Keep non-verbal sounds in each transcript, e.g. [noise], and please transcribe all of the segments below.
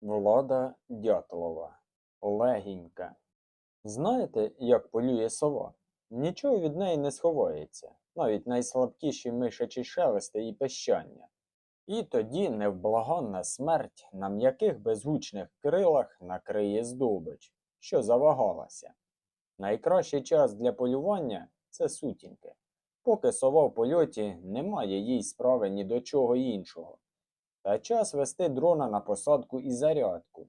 Влада Дятлова. Легінька. Знаєте, як полює сова? Нічого від неї не сховається, навіть найслабкіші мишачі шелести і пещання. І тоді невблаганна смерть на м'яких безгучних крилах накриє здобич, що завагалася. Найкращий час для полювання це сутінки. Поки сова в польоті, немає їй справи ні до чого іншого. Та час вести дрона на посадку і зарядку.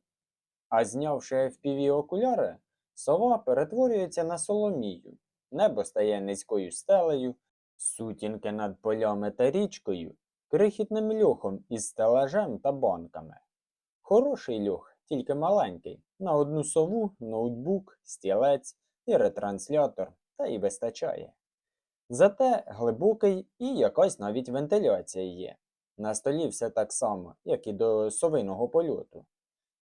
А знявши FPV окуляри, сова перетворюється на соломію. Небо стає низькою стелею, сутінки над полями та річкою, крихітним льохом із стелажем та банками. Хороший льох, тільки маленький, на одну сову, ноутбук, стілець і ретранслятор, та й вистачає. Зате глибокий і якась навіть вентиляція є. На столі все так само, як і до совиного польоту.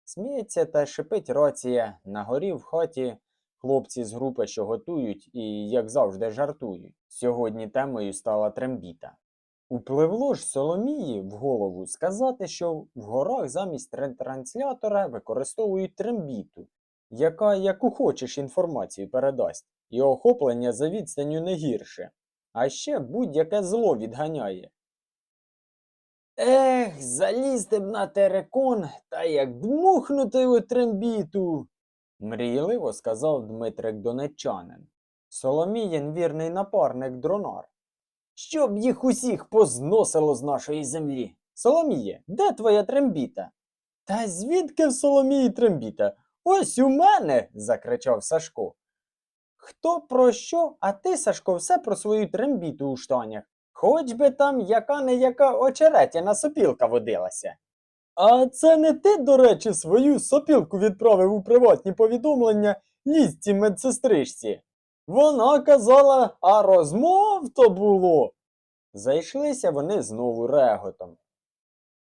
Сміється та шипить рація, на горі в хаті хлопці з групи, що готують і, як завжди, жартують. Сьогодні темою стала трембіта. Упливло ж Соломії в голову сказати, що в горах замість транслятора використовують трембіту, яка яку хочеш інформацію передасть, і охоплення за відстанню не гірше, а ще будь-яке зло відганяє. Ех, залізти б на терекон та як дмухнути у трембіту, мрійливо сказав Дмитрик Донеччанин. Соломієн вірний напарник дронар. Щоб їх усіх позносило з нашої землі. Соломіє, де твоя трембіта? Та звідки в Соломії трембіта? Ось у мене. закричав Сашко. Хто про що, а ти, Сашко, все про свою трембіту у штанях. Хоч би там яка не яка очеретяна сопілка водилася. А це не ти, до речі, свою сопілку відправив у приватні повідомлення лізці медсестричці. Вона казала, а розмов то було. Зайшлися вони знову реготом.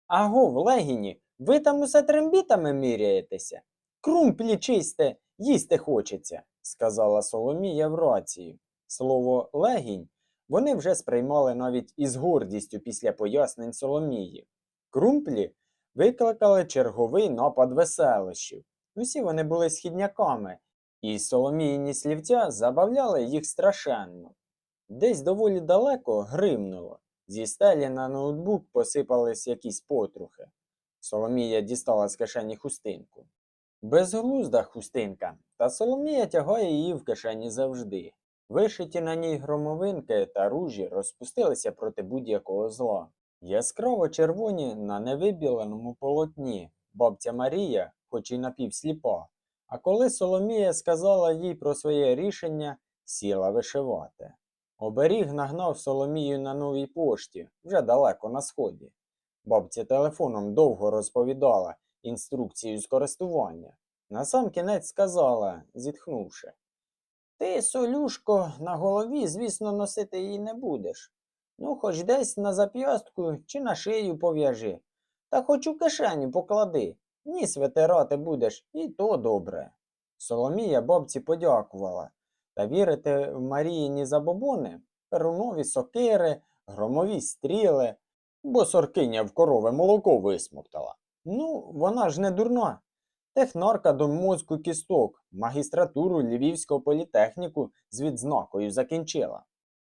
Аго, в Легіні, ви там усе трембітами міряєтеся? Крумплі чисте, їсти хочеться, сказала Соломія в рацію. Слово легінь вони вже сприймали навіть із гордістю після пояснень Соломії. Крумплі викликали черговий напад веселощів. Усі вони були східняками, і Соломіїні слівця забавляли їх страшенно. Десь доволі далеко гримнуло. Зі стелі на ноутбук посипались якісь потрухи. Соломія дістала з кишені хустинку. Безглузда хустинка, та Соломія тягає її в кишені завжди. Вишиті на ній громовинки та ружі розпустилися проти будь-якого зла. Яскраво червоні на невибіленому полотні бабця Марія, хоч і напівсліпа, а коли Соломія сказала їй про своє рішення, сіла вишивати. Оберіг нагнав Соломію на новій пошті, вже далеко на сході. Бабця телефоном довго розповідала інструкцію з користування. Насамкінець сказала, зітхнувши. Ти, солюшко, на голові, звісно, носити її не будеш. Ну, хоч десь на зап'ястку чи на шию пов'яжи. Та хоч у кишеню поклади. Ніс витирати будеш, і то добре. Соломія бабці подякувала. Та вірити в Маріїні забобони, перунові сокири, громові стріли, бо соркиня в корове молоко висмоктала. Ну, вона ж не дурна. Технарка до мозку кісток, магістратуру Львівського політехніку з відзнакою закінчила.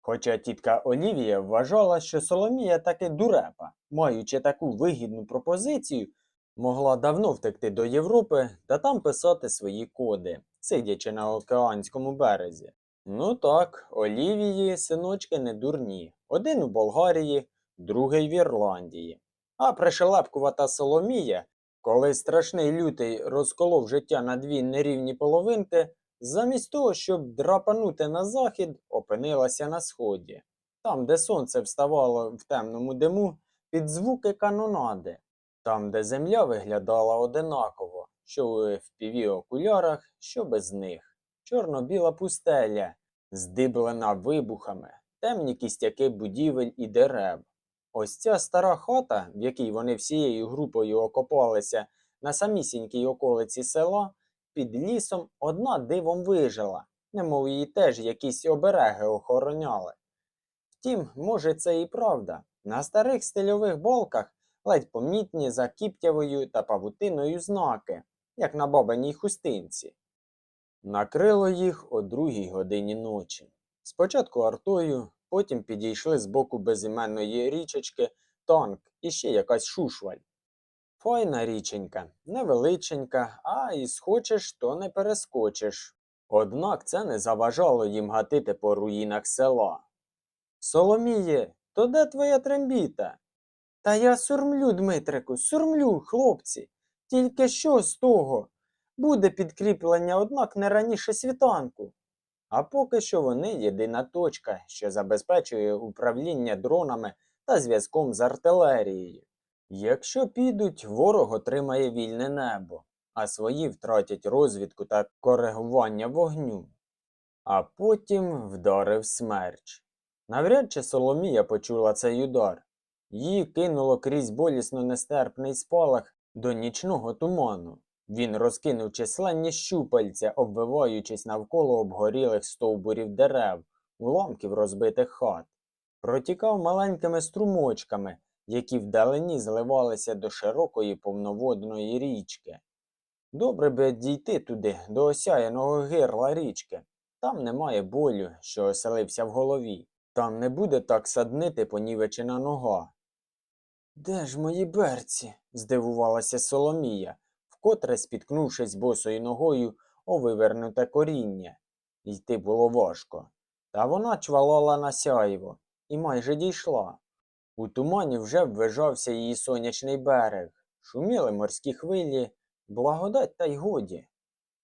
Хоча тітка Олівія вважала, що Соломія таки дурепа, маючи таку вигідну пропозицію, могла давно втекти до Європи та там писати свої коди, сидячи на океанському березі. Ну так, Олівії синочки не дурні. Один у Болгарії, другий в Ірландії. А пришелепкувата Соломія коли страшний лютий розколов життя на дві нерівні половинки, замість того, щоб драпанути на захід, опинилася на сході, там, де сонце вставало в темному диму під звуки канонади, там, де земля виглядала одинаково, що в fpv окулярах, що без них, чорно-біла пустеля, здиблена вибухами, темні кістяки будівель і дерев. Ось ця стара хата, в якій вони всією групою окопалися на самісінькій околиці села, під лісом одна дивом вижила, немов її теж якісь обереги охороняли. Втім, може, це і правда. На старих стильових балках ледь помітні за кіптявою та павутиною знаки, як на бабиній хустинці. Накрило їх о другій годині ночі. Спочатку артою, потім підійшли з боку безіменної річечки танк і ще якась шушваль. Файна річенька, невеличенька, а і схочеш, то не перескочиш. Однак це не заважало їм гатити по руїнах села. Соломіє, то де твоя трембіта? Та я сурмлю, Дмитрику, сурмлю, хлопці. Тільки що з того? Буде підкріплення, однак не раніше світанку. А поки що вони єдина точка, що забезпечує управління дронами та зв'язком з артилерією. Якщо підуть, ворог отримає вільне небо, а свої втратять розвідку та коригування вогню. А потім вдарив смерч. Навряд чи Соломія почула цей удар. Її кинуло крізь болісно нестерпний спалах до нічного туману. Він розкинув численні щупальця, обвиваючись навколо обгорілих стовбурів дерев, уламків розбитих хат. Протікав маленькими струмочками, які вдалині зливалися до широкої повноводної річки. Добре би дійти туди, до осяяного гирла річки. Там немає болю, що оселився в голові. Там не буде так саднити понівечена нога. Де ж мої берці? здивувалася Соломія, вкотре спіткнувшись босою ногою о вивернуте коріння. Йти було важко. Та вона чвалала на сяйво і майже дійшла. У тумані вже ввижався її сонячний берег, шуміли морські хвилі, благодать та й годі.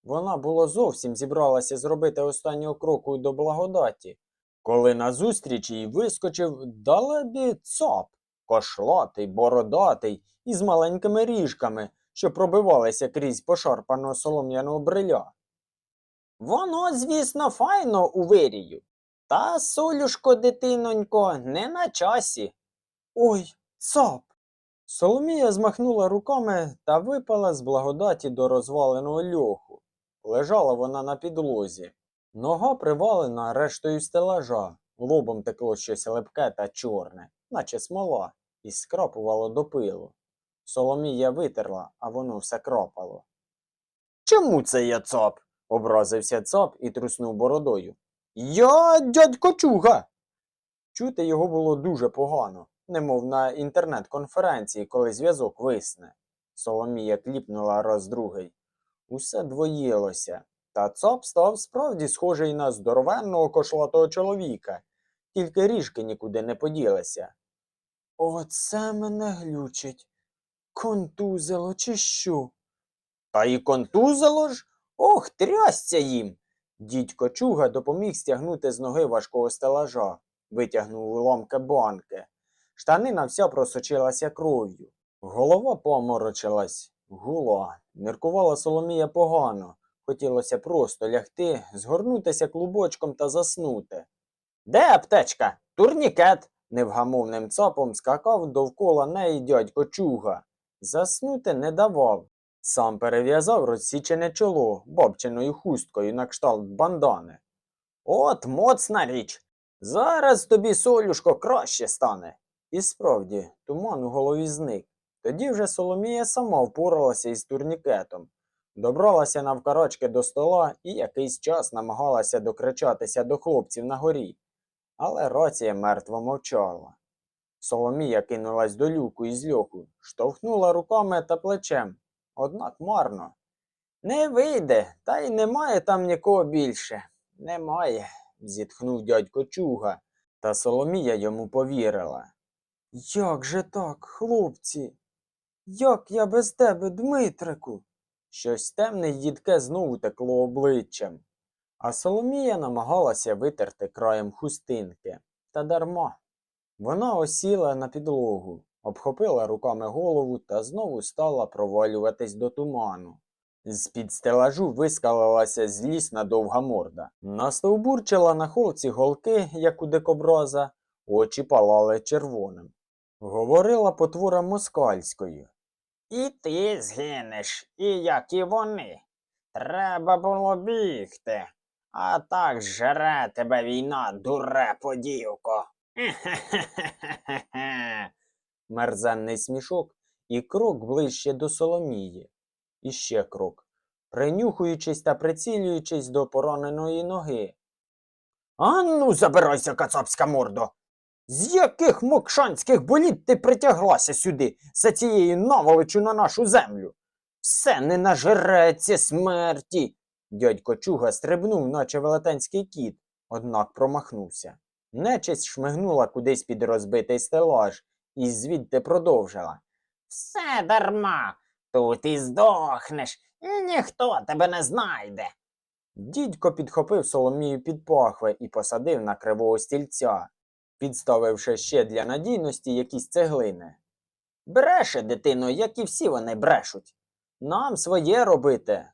Вона було зовсім зібралася зробити останнього кроку до благодаті, коли назустріч їй вискочив далебі цап, кошлатий, бородатий із маленькими ріжками, що пробивалися крізь пошарпаного солом'яного бриля. Воно, звісно, файно у вирію. Та, солюшко, дитинонько, не на часі. Ой, цап. Соломія змахнула руками та випала з благодаті до розваленого льоху. Лежала вона на підлозі. Нога привалена рештою стелажа, лобом текло щось липке та чорне, наче смола, і скрапувало до пилу. Соломія витерла, а воно все кропало. Чому це я цап? образився цап і труснув бородою. Я дядько Чуга. Чути його було дуже погано, немов на інтернет-конференції, коли зв'язок висне. Соломія кліпнула раз другий. Усе двоїлося, та цап став справді схожий на здоровенного кошлатого чоловіка, тільки ріжки нікуди не поділися. Оце мене глючить. Контузило чи що? Та і контузило ж? Ох, трясця їм. Дідько Чуга допоміг стягнути з ноги важкого стелажа, витягнув уламки банки. Штанина вся просочилася кров'ю. Голова поморочилась, гула. Міркувала Соломія погано. Хотілося просто лягти, згорнутися клубочком та заснути. Де аптечка? Турнікет. невгамовним цапом скакав довкола неї дядько Чуга. Заснути не давав. Сам перев'язав розсічене чоло бабчиною хусткою на кшталт бандани. От моцна річ. Зараз тобі, солюшко, краще стане. І справді, туман у голові зник. Тоді вже Соломія сама впоралася із турнікетом, добралася навкарачки до стола і якийсь час намагалася докричатися до хлопців на горі. Але рація мертво мовчала. Соломія кинулась до люку із льоху, штовхнула руками та плечем, однак марно. Не вийде, та й немає там нікого більше. Немає, зітхнув дядько Чуга, та Соломія йому повірила. Як же так, хлопці? Як я без тебе, Дмитрику? Щось темне й їдке знову текло обличчям, а Соломія намагалася витерти краєм хустинки. Та дарма. Вона осіла на підлогу, обхопила руками голову та знову стала провалюватись до туману. З-під стелажу вискалилася злісна довга морда. Настовбурчила на холці голки, як у дикобраза, очі палали червоним. Говорила потвора москальською. І ти згинеш, і як і вони. Треба було бігти. А так жре тебе війна, дуре подівко. Хе-хе-хе-хе-хе. [laughs] мерзенний смішок і крок ближче до Соломії. І ще крок, принюхуючись та прицілюючись до пораненої ноги. Анну, забирайся, кацапська мордо! З яких мокшанських боліт ти притяглася сюди за цією наволочю на нашу землю? Все не нажереться смерті. Дядько Чуга стрибнув, наче велетенський кіт, однак промахнувся. Нечисть шмигнула кудись під розбитий стелаж і звідти продовжила. Все дарма, тут і здохнеш, і ніхто тебе не знайде. Дідько підхопив Соломію під пахви і посадив на кривого стільця, підставивши ще для надійності якісь цеглини. Бреше, дитино, як і всі вони брешуть. Нам своє робити.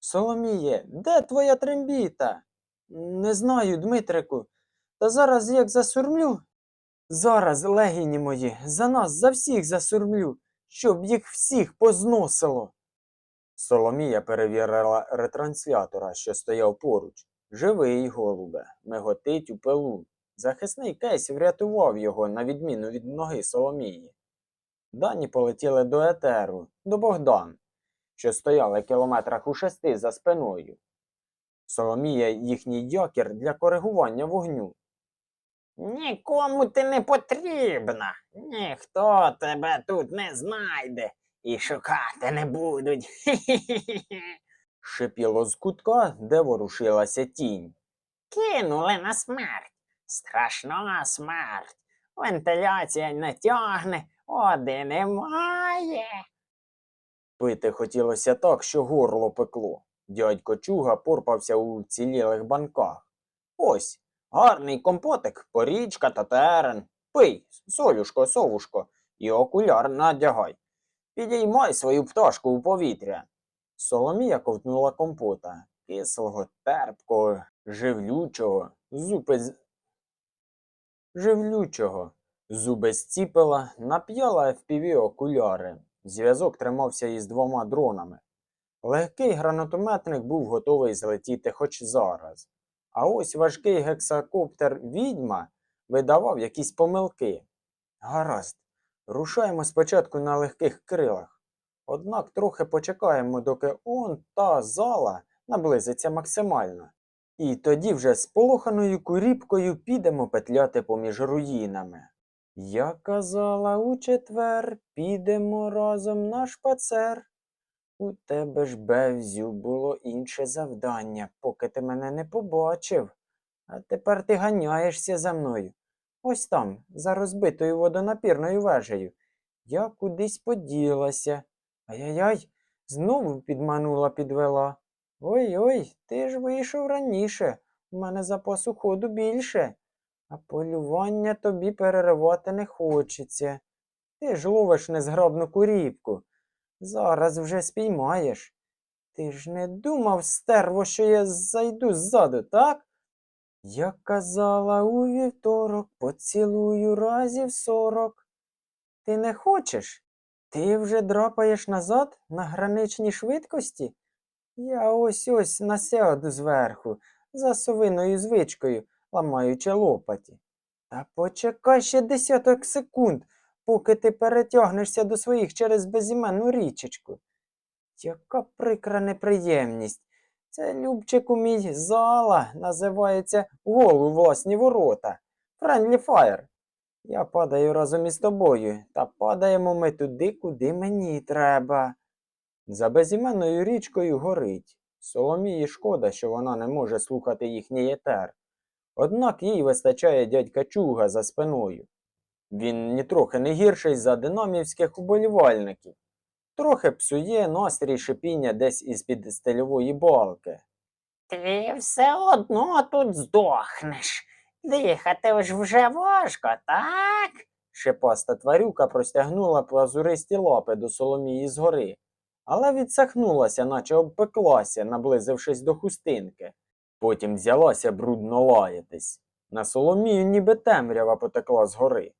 Соломіє, де твоя трембіта? Не знаю, Дмитрику. Та зараз як засурмлю. Зараз, легіні мої, за нас, за всіх засурмлю, щоб їх всіх позносило. Соломія перевірила ретранслятора, що стояв поруч. Живий, голубе, миготить у пилу. Захисний кейс врятував його, на відміну від ноги Соломії. Дані полетіли до етеру, до Богдан, що стояли кілометрах у шести за спиною. Соломія їхній якір для коригування вогню. Нікому ти не потрібна, ніхто тебе тут не знайде і шукати не будуть. Шипіло з кутка, де ворушилася тінь. Кинули на смерть. Страшна смерть. Вентиляція не тягне, води немає. Пити хотілося так, що горло пекло. Дядько Чуга порпався у цілілих банках. Ось, гарний компотик, порічка та терен. Пий, солюшко, совушко, і окуляр надягай. Підіймай свою пташку у повітря. Соломія ковтнула компота, кислого, терпкого, живлючого, зуби з... живлючого. Зуби зціпила, нап'яла FPV окуляри. Зв'язок тримався із двома дронами. Легкий гранатометник був готовий злетіти хоч зараз. А ось важкий гексакоптер відьма видавав якісь помилки. Гаразд, рушаємо спочатку на легких крилах. Однак трохи почекаємо, доки он та зала наблизиться максимально. І тоді вже з полоханою куріпкою підемо петляти поміж руїнами. Я казала у четвер, підемо разом на шпацер. У тебе ж, Бевзю, було інше завдання, поки ти мене не побачив. А тепер ти ганяєшся за мною. Ось там, за розбитою водонапірною вежею. Я кудись поділася. Ай-яй-яй, знову підманула, підвела. Ой-ой, ти ж вийшов раніше. У мене запасу ходу більше. А полювання тобі переривати не хочеться. Ти ж ловиш незграбну куріпку. Зараз вже спіймаєш. Ти ж не думав, стерво, що я зайду ззаду, так? Я казала у вівторок, поцілую разів сорок. Ти не хочеш? Ти вже драпаєш назад на граничній швидкості? Я ось ось насяду зверху, за совиною звичкою, ламаючи лопаті. Та почекай ще десяток секунд, поки ти перетягнешся до своїх через безіменну річечку. Яка прикра неприємність. Це, Любчику мій, зала називається гол у власні ворота. Friendly Fire. Я падаю разом із тобою, та падаємо ми туди, куди мені треба. За безіменною річкою горить. Соломії шкода, що вона не може слухати їхній етер. Однак їй вистачає дядька Чуга за спиною. Він нітрохи не гірший за динамівських уболівальників. Трохи псує настрій шипіння десь із-під стильової балки. Ти все одно тут здохнеш. Дихати ж вже важко, так? Шипаста тварюка простягнула плазуристі лапи до Соломії згори, але відсахнулася, наче обпеклася, наблизившись до хустинки. Потім взялася брудно лаятись. На Соломію ніби темрява потекла згори.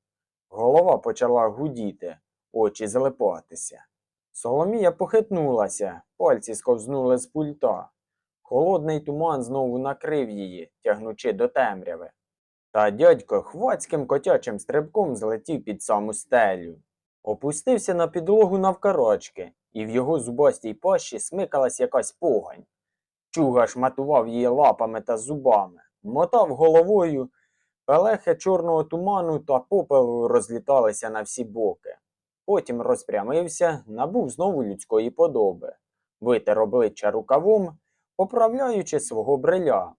Голова почала гудіти, очі залипатися. Соломія похитнулася, пальці сковзнули з пульта. Холодний туман знову накрив її, тягнучи до темряви. Та дядько хвацьким котячим стрибком злетів під саму стелю. Опустився на підлогу навкарачки, і в його зубастій пащі смикалась якась погань. Чуга шматував її лапами та зубами, мотав головою, пелехи чорного туману та попелу розліталися на всі боки. Потім розпрямився, набув знову людської подоби, витер обличчя рукавом, поправляючи свого бриля.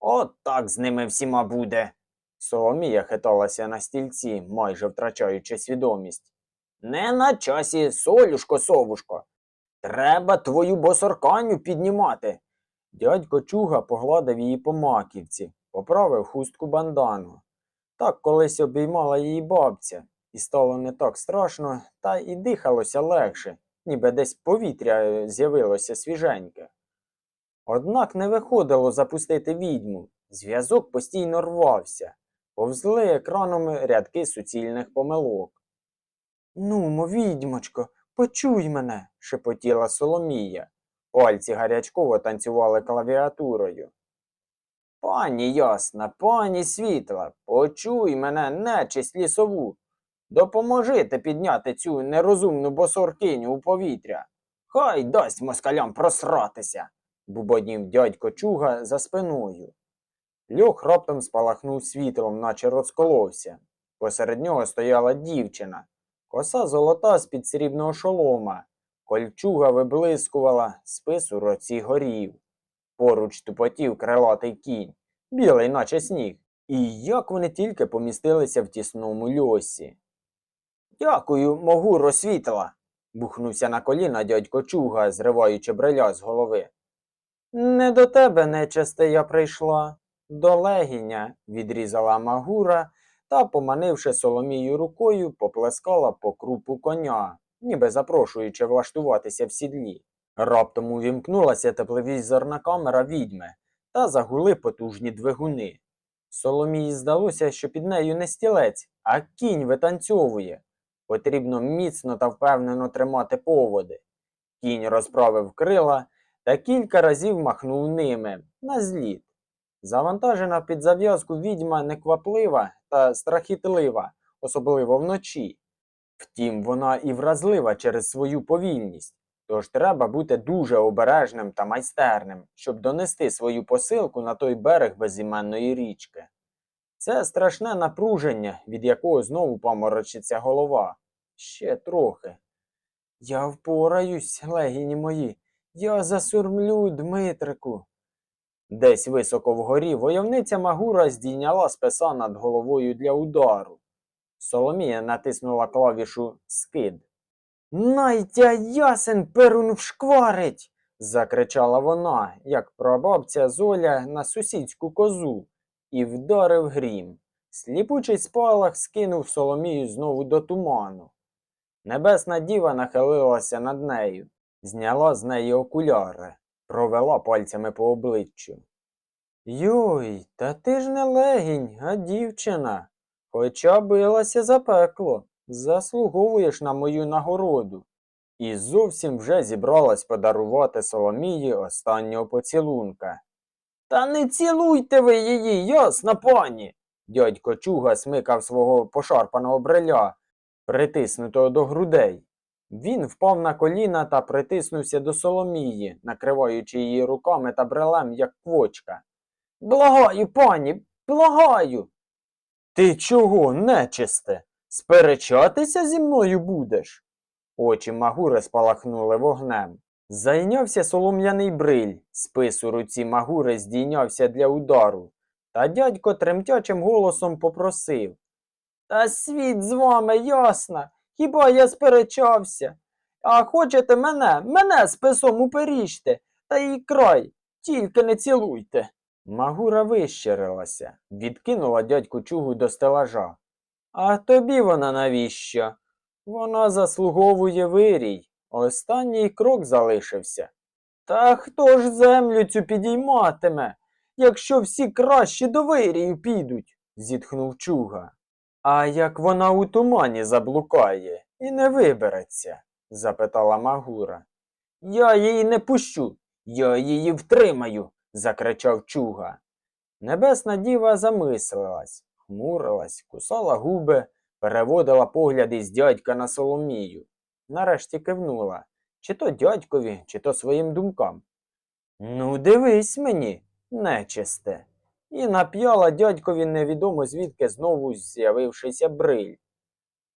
От так з ними всіма буде. Соломія хиталася на стільці, майже втрачаючи свідомість. Не на часі, солюшко, совушко. Треба твою босорканю піднімати. Дядько Чуга погладив її по маківці, поправив хустку бандану. Так колись обіймала її бабця, і стало не так страшно, та і дихалося легше, ніби десь повітря е, з'явилося свіженьке. Однак не виходило запустити відьму, зв'язок постійно рвався, повзли екраном рядки суцільних помилок. Нумо, відьмочко, почуй мене, шепотіла Соломія. Пальці гарячково танцювали клавіатурою. Пані ясна, пані світла, почуй мене, нечисть лісову. Допоможите підняти цю нерозумну босоркиню у повітря. Хай дасть москалям просратися, бубонів дядько чуга за спиною. Льох раптом спалахнув світлом, наче розколовся. Посеред нього стояла дівчина, коса золота з-під срібного шолома, кольчуга виблискувала, спис у році горів. Поруч тупотів крилатий кінь, білий, наче сніг. І як вони тільки помістилися в тісному льосі. Дякую, могу розсвітила. бухнувся на коліна дядько Чуга, зриваючи бриля з голови. Не до тебе, нечисте, я прийшла. До легіня, відрізала Магура та, поманивши Соломію рукою, поплескала по крупу коня, ніби запрошуючи влаштуватися в сідлі. Раптом увімкнулася тепловізорна камера відьми та загули потужні двигуни. Соломії здалося, що під нею не стілець, а кінь витанцьовує. Потрібно міцно та впевнено тримати поводи. Кінь розправив крила та кілька разів махнув ними на зліт. Завантажена під зав'язку відьма некваплива та страхітлива, особливо вночі. Втім, вона і вразлива через свою повільність, тож треба бути дуже обережним та майстерним, щоб донести свою посилку на той берег безіменної річки. Це страшне напруження, від якого знову поморочиться голова. Ще трохи. Я впораюсь, легіні мої, я засурмлю, Дмитрику. Десь високо вгорі войовниця Магура здійняла списа над головою для удару. Соломія натиснула клавішу Скид. Найтя ясен перун вшкварить. закричала вона, як прабабця Золя на сусідську козу, і вдарив грім. Сліпучий спалах скинув Соломію знову до туману. Небесна діва нахилилася над нею, зняла з неї окуляри, провела пальцями по обличчю. Йой, та ти ж не легінь, а дівчина. Хоча билася за пекло, заслуговуєш на мою нагороду. І зовсім вже зібралась подарувати Соломії останнього поцілунка. Та не цілуйте ви її, ясна пані. Дядько Чуга смикав свого пошарпаного бриля, притиснутого до грудей. Він впав на коліна та притиснувся до Соломії, накриваючи її руками та брелем, як квочка. Благаю, пані, благаю. Ти чого, нечисте? Сперечатися зі мною будеш? Очі Магури спалахнули вогнем. Зайнявся солом'яний бриль, спис у руці Магури здійнявся для удару, та дядько тремтячим голосом попросив. Та світ з вами ясна, хіба я сперечався? А хочете мене, мене списом уперіжте, та й край, тільки не цілуйте. Магура вищирилася, відкинула дядьку чугу до стелажа. А тобі вона навіщо? Вона заслуговує вирій. Останній крок залишився. Та хто ж землю цю підійматиме, якщо всі краще до вирію підуть? зітхнув чуга. А як вона у тумані заблукає і не вибереться? запитала Магура. Я її не пущу, я її втримаю, закричав чуга. Небесна діва замислилась, хмурилась, кусала губи, переводила погляди з дядька на Соломію. Нарешті кивнула, чи то дядькові, чи то своїм думкам. Ну, дивись мені, нечисте. І нап'яла дядькові невідомо звідки знову з'явившийся бриль.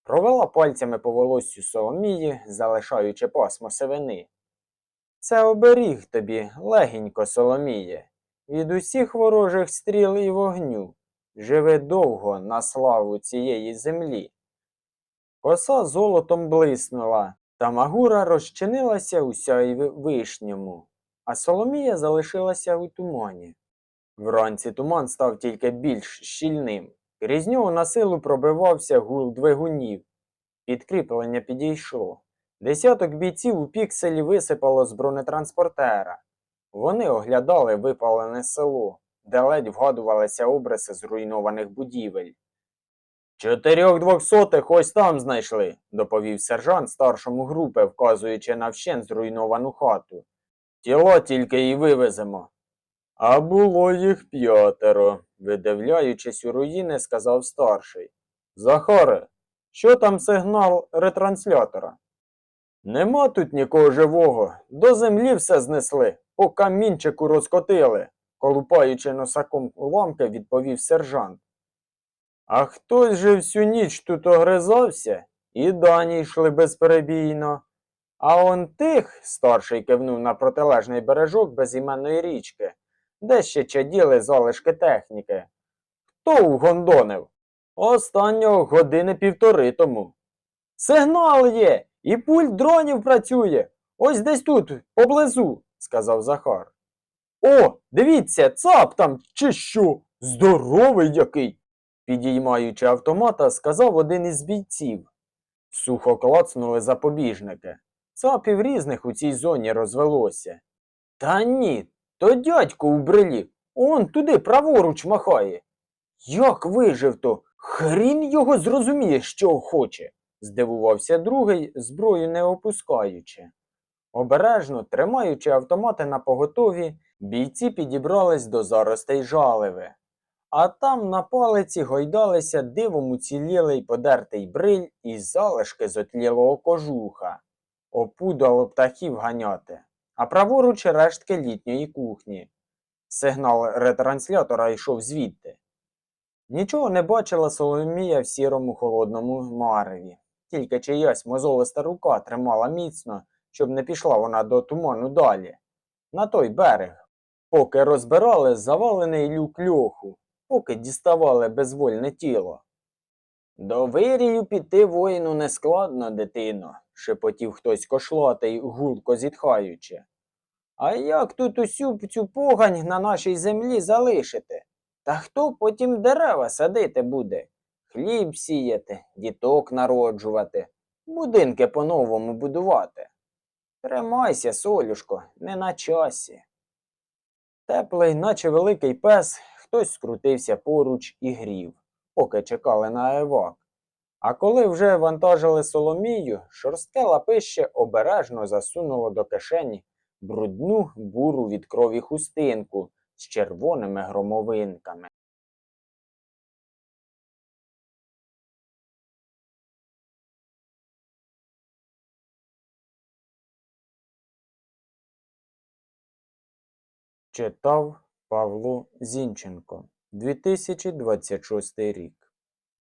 Провела пальцями по волоссю Соломії, залишаючи пасмо сивини. Це оберіг тобі, легенько, Соломіє, від усіх ворожих стріл і вогню. Живи довго на славу цієї землі. Коса золотом блиснула, та магура розчинилася у вишньому, а Соломія залишилася у тумані. Вранці туман став тільки більш щільним. Крізь нього на силу пробивався гул двигунів. Підкріплення підійшло. Десяток бійців у пікселі висипало з бронетранспортера. Вони оглядали випалене село, де ледь вгадувалися обриси зруйнованих будівель. Чотирьох двохсотих ось там знайшли, доповів сержант старшому групи, вказуючи на вщен зруйновану хату. Тіло тільки і вивеземо. А було їх п'ятеро, видивляючись у руїни, сказав старший. Захаре, що там сигнал ретранслятора? Нема тут нікого живого. До землі все знесли, по камінчику розкотили, колупаючи носаком уламки, відповів сержант. А хтось же всю ніч тут огризався, і дані йшли безперебійно. А он тих, старший кивнув на протилежний бережок безіменної річки, де ще чаділи залишки техніки. Хто угондонив? Останнього години півтори тому. Сигнал є, і пульт дронів працює. Ось десь тут, поблизу, сказав Захар. О, дивіться, цап там, чи що? Здоровий який. Підіймаючи автомата, сказав один із бійців. Сухо клацнули запобіжники. Цапів різних у цій зоні розвелося. Та ні, то дядько у брилі, он туди праворуч махає. Як вижив то? Хрін його зрозуміє, що хоче, здивувався другий, зброю не опускаючи. Обережно, тримаючи автомати на поготові, бійці підібрались до заростей жаливи. А там на палиці гойдалися дивом уцілілий подертий бриль і залишки зотлілого кожуха. Опудало птахів ганяти, а праворуч рештки літньої кухні. Сигнал ретранслятора йшов звідти. Нічого не бачила Соломія в сірому холодному мареві, тільки чиясь мозолиста рука тримала міцно, щоб не пішла вона до туману далі, на той берег, поки розбирали завалений люк льоху, поки діставали безвольне тіло. До вирію піти воїну нескладно, дитино, шепотів хтось кошлатий, гулко зітхаючи. А як тут усю цю погань на нашій землі залишити? Та хто потім дерева садити буде? Хліб сіяти, діток народжувати, будинки по-новому будувати. Тримайся, солюшко, не на часі. Теплий, наче великий пес, хтось скрутився поруч і грів, поки чекали на евак. А коли вже вантажили Соломію, шорстке лапище обережно засунуло до кишені брудну буру від крові хустинку з червоними громовинками. Читав Павло Зінченко, 2026 рік.